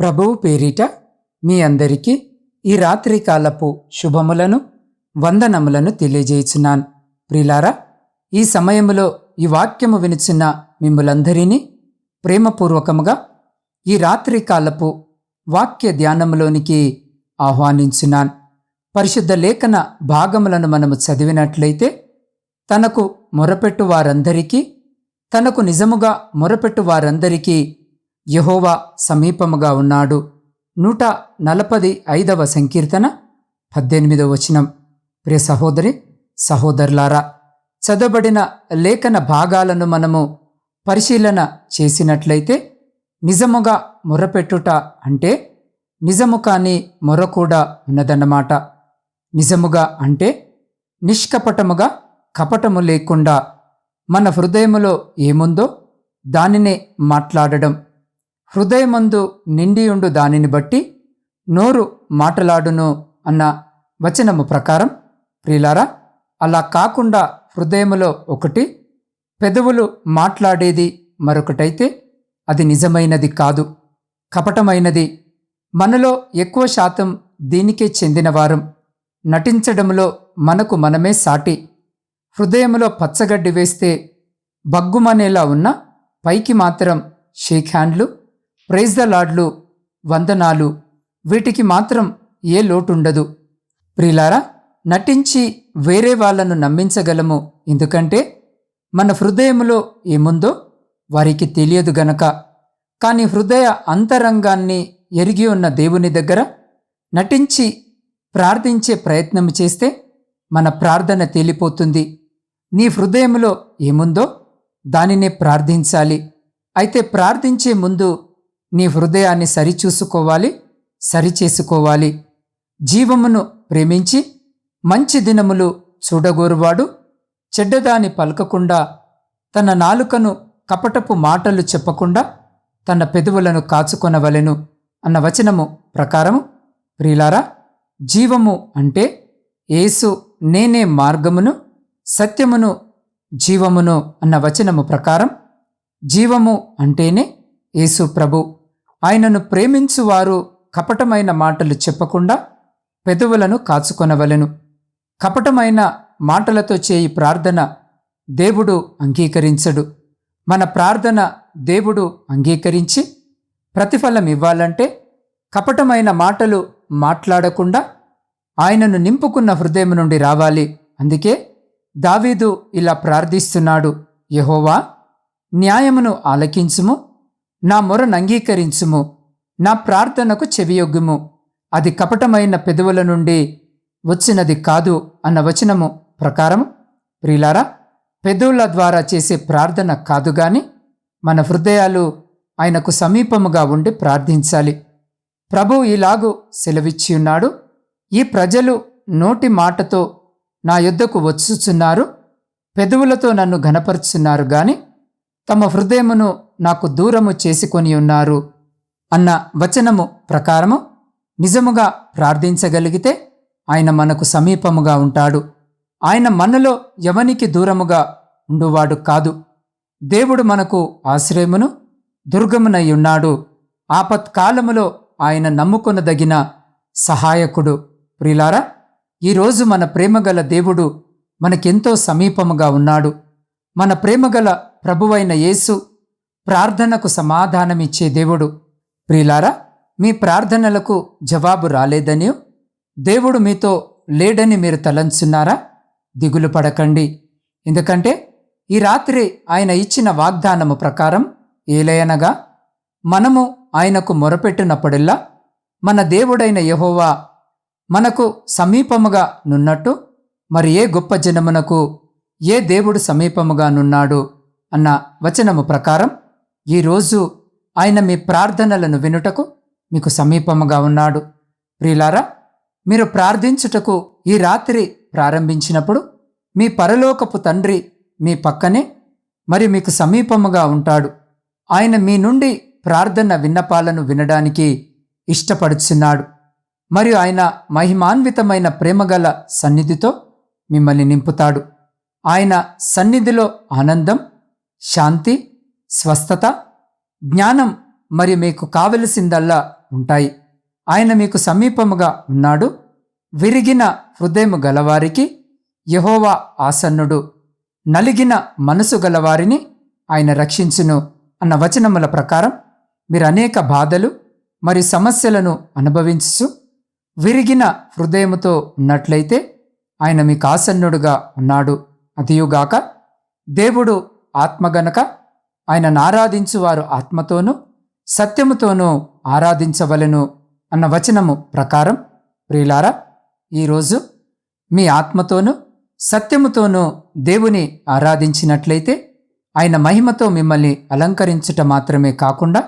ప్రభువు పేరిట మీ అందరికీ ఈ రాత్రి కాలపు శుభములను వందనములను తెలియజేయుచున్నాను. ప్రిలారా ఈ సమయంలో ఈ వాక్యము వినుచున్న మిమ్మలందరినీ ప్రేమపూర్వకముగా ఈ రాత్రి కాలపు వాక్య ధ్యానములోనికి ఆహ్వానించున్నాను. పరిశుద్ధ లేఖన భాగములను మనము చదివినట్లయితే తనకు మొరపెట్టు వారందరికీ తనకు నిజముగా మొరపెట్టు వారందరికీ యహోవా సమీపముగా ఉన్నాడు. నూట నలపది ఐదవ సంకీర్తన పద్దెనిమిదవ వచనం. ప్రియ సహోదరి సహోదరులారా చదవబడిన లేఖన భాగాలను మనము పరిశీలన చేసినట్లయితే నిజముగా మొరపెట్టుట అంటే నిజము కాని మొర కూడా ఉన్నదన్నమాట. నిజముగా అంటే నిష్కపటముగా కపటము లేకుండా మన హృదయములో ఏముందో దానినే మాట్లాడడం. హృదయమందు నిండియుండు దానిని బట్టి నోరు మాటలాడును అన్న వచనము ప్రకారం ప్రియులారా అలా కాకుండా హృదయములో ఒకటి పెదవులు మాట్లాడేది మరొకటైతే అది నిజమైనది కాదు కపటమైనది. మనలో ఎక్కువ శాతం దీనికే చెందినవారం. నటించడంలో మనకు మనమే సాటి. హృదయములో పచ్చగడ్డి వేస్తే బగ్గుమనేలా ఉన్న పైకి మాత్రం షేక్ హ్యాండ్లు ప్రైజ్ ద లాడ్లు వందనాలు. వీటికి మాత్రం ఏ లోటుండదు. ప్రిలారా నటించి వేరే వాళ్ళను నమ్మించగలము. ఎందుకంటే మన హృదయములో ఏముందో వారికి తెలియదు గనక. కానీ హృదయ అంతరంగాన్ని ఎరిగి ఉన్న దేవుని దగ్గర నటించి ప్రార్థించే ప్రయత్నం చేస్తే మన ప్రార్థన తేలిపోతుంది. నీ హృదయంలో ఏముందో దానినే ప్రార్థించాలి. అయితే ప్రార్థించే ముందు నీ హృదయాన్ని సరిచూసుకోవాలి సరిచేసుకోవాలి. జీవమును ప్రేమించి మంచి దినములు చూడగోరువాడు చెడ్డదాని పలకకుండా తన నాలుకను కపటపు మాటలు చెప్పకుండా తన పెదవులను కాచుకొనవలెను అన్న వచనము ప్రకారము. ప్రియులారా జీవము అంటే యేసు నేనే మార్గమును సత్యమును జీవమును అన్న వచనము ప్రకారం జీవము అంటేనే యేసు ప్రభు. ఆయనను ప్రేమించువారు కపటమైన మాటలు చెప్పకుండా పెదవులను కాచుకొనవలెను. కపటమైన మాటలతో చేయి ప్రార్థన దేవుడు అంగీకరించడు. మన ప్రార్థన దేవుడు అంగీకరించి ప్రతిఫలం ఇవ్వాలంటే కపటమైన మాటలు మాట్లాడకుండా ఆయనను నింపుకున్న హృదయం నుండి రావాలి. అందుకే దావీదు ఇలా ప్రార్థిస్తున్నాడు. యహోవా న్యాయమును ఆలకించుము. నా మొరను అంగీకరించుము నా ప్రార్థనకు చెవియొగ్గుము. అది కపటమైన పెదవుల నుండి వచ్చినది కాదు అన్న వచనము ప్రకారం ప్రియులారా పెదవుల ద్వారా చేసే ప్రార్థన కాదు గాని మన హృదయాలు ఆయనకు సమీపముగా ఉండి ప్రార్థించాలి. ప్రభు ఇలాగు సెలవిచ్చి ఉన్నాడు ఈ ప్రజలు నోటి మాటతో నా యుద్ధకు వచ్చుచున్నారు. పెదవులతో నన్ను ఘనపరుచున్నారు గాని తమ హృదయమును నాకు దూరము చేసుకొని ఉన్నారు అన్న వచనము ప్రకారము నిజముగా ప్రార్థించగలిగితే ఆయన మనకు సమీపముగా ఉంటాడు. ఆయన మనలో ఎవనికి దూరముగా ఉండువాడు కాదు. దేవుడు మనకు ఆశ్రయమును దుర్గమునై ఉన్నాడు. ఆపత్కాలములో ఆయన నమ్ముకొనదగిన సహాయకుడు. ప్రిలారా ఈరోజు మన ప్రేమగల దేవుడు మనకెంతో సమీపముగా ఉన్నాడు. మన ప్రేమగల ప్రభువైన యేసు ప్రార్థనకు సమాధానమిచ్చే దేవుడు. ప్రియులారా మీ ప్రార్థనలకు జవాబు రాలేదని దేవుడు మీతో లేడని మీరు తలంచున్నారా? దిగులు పడకండి. ఎందుకంటే ఈ రాత్రి ఆయన ఇచ్చిన వాగ్దానము ప్రకారం ఏలయనగా మనము ఆయనకు మొరపెట్టినప్పుడల్లా మన దేవుడైన యహోవా మనకు సమీపముగా నున్నట్టు మరి ఏ గొప్ప జనమునకు ఏ దేవుడు సమీపముగా నున్నాడు? అన్న వచనము ప్రకారం ఈరోజు ఆయన మీ ప్రార్థనలను వినుటకు మీకు సమీపముగా ఉన్నాడు. ప్రియులారా మీరు ప్రార్థించుటకు ఈ రాత్రి ప్రారంభించినప్పుడు మీ పరలోకపు తండ్రి మీ పక్కనే మరి మీకు సమీపముగా ఉంటాడు. ఆయన మీ నుండి ప్రార్థన విన్నపాలను వినడానికి ఇష్టపడుచున్నాడు. మరియు ఆయన మహిమాన్వితమైన ప్రేమగల సన్నిధితో మిమ్మల్ని నింపుతాడు. ఆయన సన్నిధిలో ఆనందం శాంతి స్వస్థత జ్ఞానం మరి మీకు కావలసిందల్లా ఉంటాయి. ఆయన మీకు సమీపముగా ఉన్నాడు. విరిగిన హృదయము గలవారికి యహోవా ఆసన్నుడు. నలిగిన మనసు గలవారిని ఆయన రక్షించును అన్న వచనముల ప్రకారం మీరు అనేక బాధలు మరి సమస్యలను అనుభవించు విరిగిన హృదయముతో ఉన్నట్లయితే ఆయన మీకు ఆసన్నుడుగా ఉన్నాడు. అదియుగాక దేవుడు ఆత్మ గనక ఆయనను ఆరాధించువారు ఆత్మతోనూ సత్యముతోనూ ఆరాధించవలెను అన్న వచనము ప్రకారం ప్రియులారా ఈరోజు మీ ఆత్మతోనూ సత్యముతోనూ దేవుని ఆరాధించినట్లయితే ఆయన మహిమతో మిమ్మల్ని అలంకరించుట మాత్రమే కాకుండా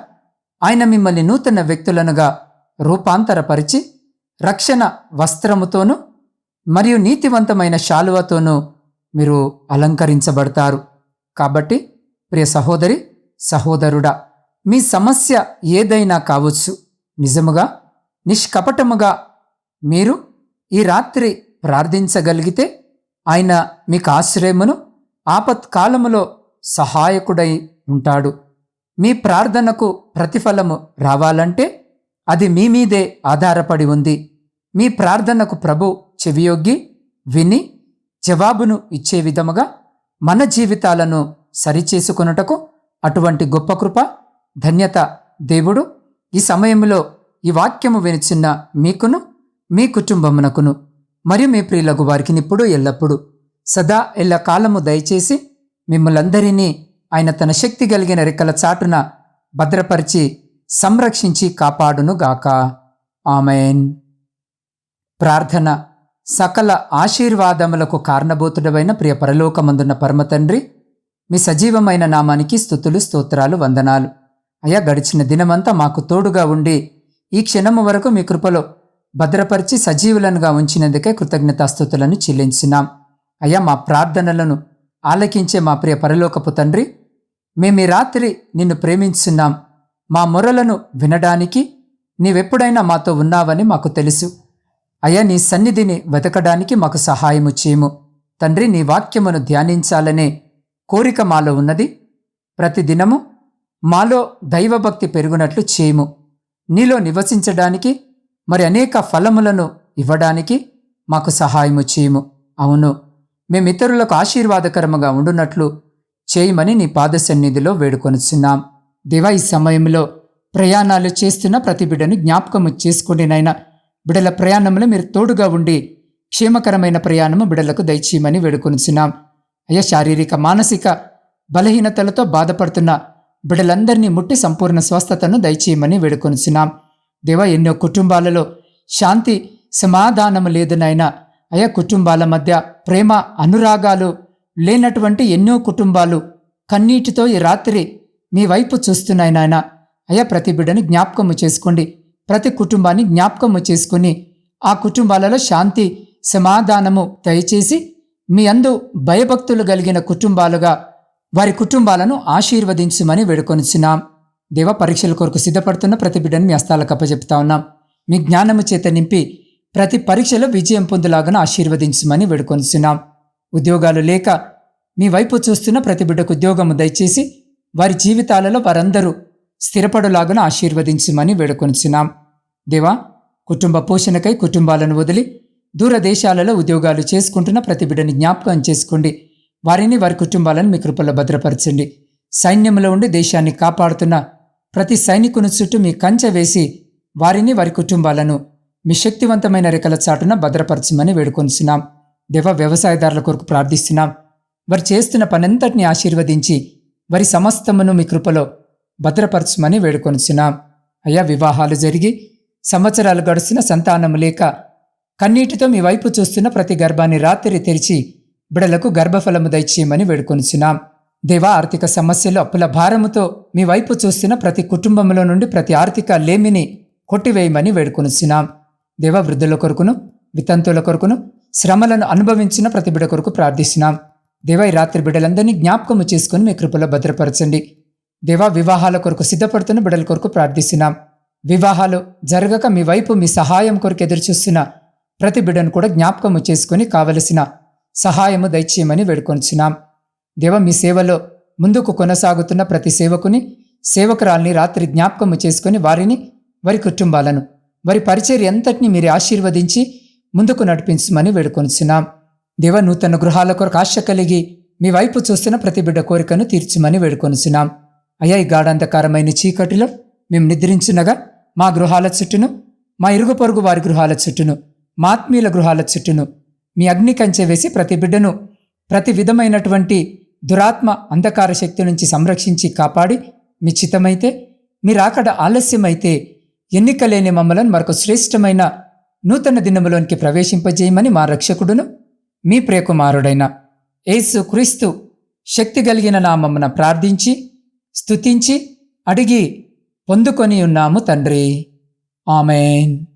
ఆయన మిమ్మల్ని నూతన వ్యక్తులనుగా రూపాంతరపరిచి రక్షణ వస్త్రముతోనూ మరియు నీతివంతమైన శాలువతోనూ మీరు అలంకరించబడతారు. కాబట్టి ప్రియ సహోదరి సహోదరుడా మీ సమస్య ఏదైనా కావచ్చు. నిజముగా నిష్కపటముగా మీరు ఈ రాత్రి ప్రార్థించగలిగితే ఆయన మీకు ఆశ్రయమును ఆపత్కాలములో సహాయకుడై ఉంటాడు. మీ ప్రార్థనకు ప్రతిఫలము రావాలంటే అది మీ మీదే ఆధారపడి ఉంది. మీ ప్రార్థనకు ప్రభు చెవియొగ్గి విని జవాబును ఇచ్చే విధముగా మన జీవితాలను సరిచేసుకొనుటకు అటువంటి గొప్ప కృప ధన్యత దేవుడు. ఈ సమయంలో ఈ వాక్యము వినిచిన్న మీకును మీ కుటుంబమునకును మరియు మీ ప్రియులకు వారికి ఇప్పుడు ఎల్లప్పుడూ సదా ఎల్ల కాలము దయచేసి మిమ్మలందరినీ ఆయన తన శక్తి కలిగిన రెక్కల చాటున భద్రపరిచి సంరక్షించి కాపాడును గాక ఆమెన్. ప్రార్థన సకల ఆశీర్వాదములకు కారణభూతుడమైన ప్రియ పరలోకమందున్న పరమతండ్రి మీ సజీవమైన నామానికి స్థుతులు స్తోత్రాలు వందనాలు. అయ్యా గడిచిన దినమంతా మాకు తోడుగా ఉండి ఈ క్షణము వరకు మీ కృపలో భద్రపరిచి సజీవులనుగా ఉంచినందుకే కృతజ్ఞతాస్థుతులను చెల్లించినాం అయ్యా మా ప్రార్థనలను ఆలకించే మా ప్రియ పరలోకపు తండ్రి మేము ఈ రాత్రి నిన్ను ప్రేమించున్నాం మా మొరలను వినడానికి నీవెప్పుడైనా మాతో ఉన్నావని మాకు తెలుసు. అయ్యా నీ సన్నిధిని వెతకడానికి మాకు సహాయము చేయము. తండ్రి నీ వాక్యమును ధ్యానించాలనే కోరిక మాలో ఉన్నది. ప్రతిదినము మాలో దైవభక్తి పెరుగునట్లు చేయము. నీలో నివసించడానికి మరి అనేక ఫలములను ఇవ్వడానికి మాకు సహాయము చేయము. అవును మేము ఇతరులకు ఆశీర్వాదకరముగా ఉండునట్లు చేయమని నీ పాద సన్నిధిలో వేడుకొనుచున్నాం. దివా ఈ సమయంలో ప్రయాణాలు చేస్తున్న ప్రతి బిడ్డను జ్ఞాపకము చేసుకోండి బిడల ప్రయాణంలో మీరు తోడుగా ఉండి క్షేమకరమైన ప్రయాణము బిడలకు దయచేయమని వేడుకొనిచున్నాం. అయ్యా శారీరక మానసిక బలహీనతలతో బాధపడుతున్న బిడలందరినీ ముట్టి సంపూర్ణ స్వస్థతను దయచేయమని వేడుకొనిచున్నాం. దేవా ఎన్నో కుటుంబాలలో శాంతి సమాధానము లేదు అయా కుటుంబాల మధ్య ప్రేమ అనురాగాలు లేనటువంటి ఎన్నో కుటుంబాలు కన్నీటితో ఈ రాత్రి మీ వైపు చూస్తున్నాయి నాయన. అయా ప్రతి బిడ్డని జ్ఞాపకము చేసుకోండి. ప్రతి కుటుంబాన్ని జ్ఞాపకము చేసుకుని ఆ కుటుంబాలలో శాంతి సమాధానము దయచేసి మీ అందు భయభక్తులు కలిగిన కుటుంబాలుగా వారి కుటుంబాలను ఆశీర్వదించుమని వేడుకొనిచున్నాం. దేవ పరీక్షల కొరకు సిద్ధపడుతున్న ప్రతి బిడ్డను మీ హస్తాలకు అప్పచెప్తా ఉన్నాం. మీ జ్ఞానము చేత నింపి ప్రతి పరీక్షలో విజయం పొందులాగా ఆశీర్వదించమని వేడుకొనిచున్నాం. ఉద్యోగాలు లేక మీ వైపు చూస్తున్న ప్రతి బిడ్డకు ఉద్యోగము దయచేసి వారి జీవితాలలో వారందరూ స్థిరపడులాగున ఆశీర్వదించమని వేడుకొనిచున్నాం. దేవా కుటుంబ పోషణకై కుటుంబాలను వదిలి దూరదేశాలలో ఉద్యోగాలు చేసుకుంటున్న ప్రతి బిడ్డని జ్ఞాపకం చేసుకోండి. వారిని వారి కుటుంబాలను మీ కృపలో భద్రపరచండి. సైన్యంలో ఉండి దేశాన్ని కాపాడుతున్న ప్రతి సైనికుని చుట్టూ మీ కంచె వేసి వారిని వారి కుటుంబాలను మీ శక్తివంతమైన రెక్కల చాటున భద్రపరచమని వేడుకొనిస్తున్నాం దేవ వ్యవసాయదారుల కొరకు ప్రార్థిస్తున్నాం. వారు చేస్తున్న పనంతటిని ఆశీర్వదించి వారి సమస్తమును మీ కృపలో భద్రపరచమని వేడుకొనిస్తున్నాం అయ్యా వివాహాలు జరిగి సంవత్సరాలు గడుస్తున్న సంతానం లేక కన్నీటితో మీ వైపు చూస్తున్న ప్రతి గర్భాన్ని రాత్రి తెరిచి బిడలకు గర్భఫలము దయచేయమని వేడుకొనిచున్నాం. దేవా ఆర్థిక సమస్యలు అప్పుల భారముతో మీ వైపు చూస్తున్న ప్రతి కుటుంబంలో నుండి ప్రతి ఆర్థిక లేమిని కొట్టివేయమని వేడుకొనిచున్నాం. దేవ వృద్ధుల కొరకును వితంతుల కొరకును శ్రమలను అనుభవించిన ప్రతి బిడ కొరకు ప్రార్థిస్తున్నాం. దేవ ఈ రాత్రి బిడ్డలందరినీ జ్ఞాపకము చేసుకుని మీ కృపలో భద్రపరచండి. దేవా వివాహాల కొరకు సిద్ధపడుతున్న బిడల కొరకు ప్రార్థిస్తున్నాం. వివాహాలు జరగక మీ వైపు మీ సహాయం కొరకు ఎదురుచూస్తున్న ప్రతి బిడను కూడా జ్ఞాపకము చేసుకుని కావలసిన సహాయము దయచేయమని వేడుకొంచున్నాం. దేవ మీ సేవలో ముందుకు కొనసాగుతున్న ప్రతి సేవకుని సేవకురాల్ని రాత్రి జ్ఞాపకము చేసుకుని వారిని వారి కుటుంబాలను వారి పరిచర్య ఎంతటిని మీరు ఆశీర్వదించి ముందుకు నడిపించమని వేడుకొంచున్నాం. దేవ నూతన గృహాల కొరకు ఆశ కలిగి మీ వైపు చూస్తున్న ప్రతి బిడ్డ కోరికను తీర్చమని వేడుకొనుచున్నాం అయ్యా ఈ గాఢాంధకారమైన చీకటిలో మేము నిద్రించునగా మా గృహాల చుట్టూను మా ఇరుగు పొరుగు వారి గృహాల చుట్టూను మా ఆత్మీయుల గృహాల చుట్టూను మీ అగ్ని కంచె వేసి ప్రతి బిడ్డను ప్రతి విధమైనటువంటి దురాత్మ అంధకార శక్తి నుంచి సంరక్షించి కాపాడి మీ చిత్తమైతే మీరు ఆకడ ఆలస్యమైతే ఎన్నికలేని మమ్మలను మరొక శ్రేష్టమైన నూతన దినములోనికి ప్రవేశింపజేయమని మా రక్షకుడును మీ ప్రియకుమారుడైన యేసు క్రీస్తు శక్తి కలిగిన నామమున ప్రార్థించి స్తుతించి అడిగి పొందుకొని ఉన్నాము తండ్రి. ఆమెన్.